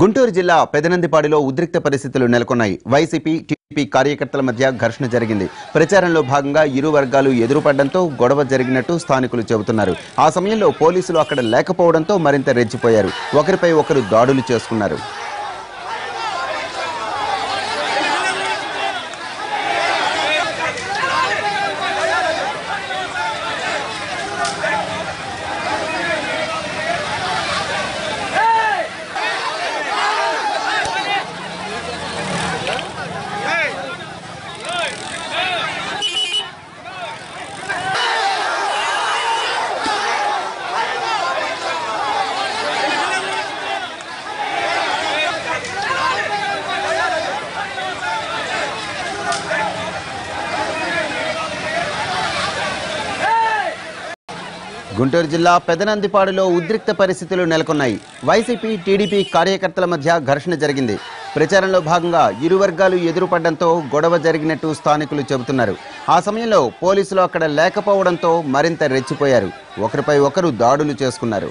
గుంటూరు జిల్లా పెదనందిపాడిలో ఉద్రిక్త పరిస్థితులు నెలకొన్నాయి. వైసీపీ టీడీపీ కార్యకర్తల మధ్య ఘర్షణ జరిగింది. ప్రచారంలో భాగంగా ఇరు వర్గాలు ఎదురుపడడంతో గొడవ జరిగినట్టు స్థానికులు చెబుతున్నారు. ఆ సమయంలో పోలీసులు అక్కడ లేకపోవడంతో మరింత రెచ్చిపోయారు. ఒకరిపై ఒకరు దాడులు చేసుకున్నారు. గుంటూరు జిల్లా పెదనందిపాడులో ఉద్రిక్త పరిస్థితులు నెలకొన్నాయి. వైసీపీ టీడీపీ కార్యకర్తల మధ్య ఘర్షణ జరిగింది. ప్రచారంలో భాగంగా ఇరు వర్గాలు ఎదురుపడడంతో గొడవ జరిగినట్టు స్థానికులు చెబుతున్నారు. ఆ సమయంలో పోలీసులు అక్కడ లేకపోవడంతో మరింత రెచ్చిపోయారు. ఒకరిపై ఒకరు దాడులు చేసుకున్నారు.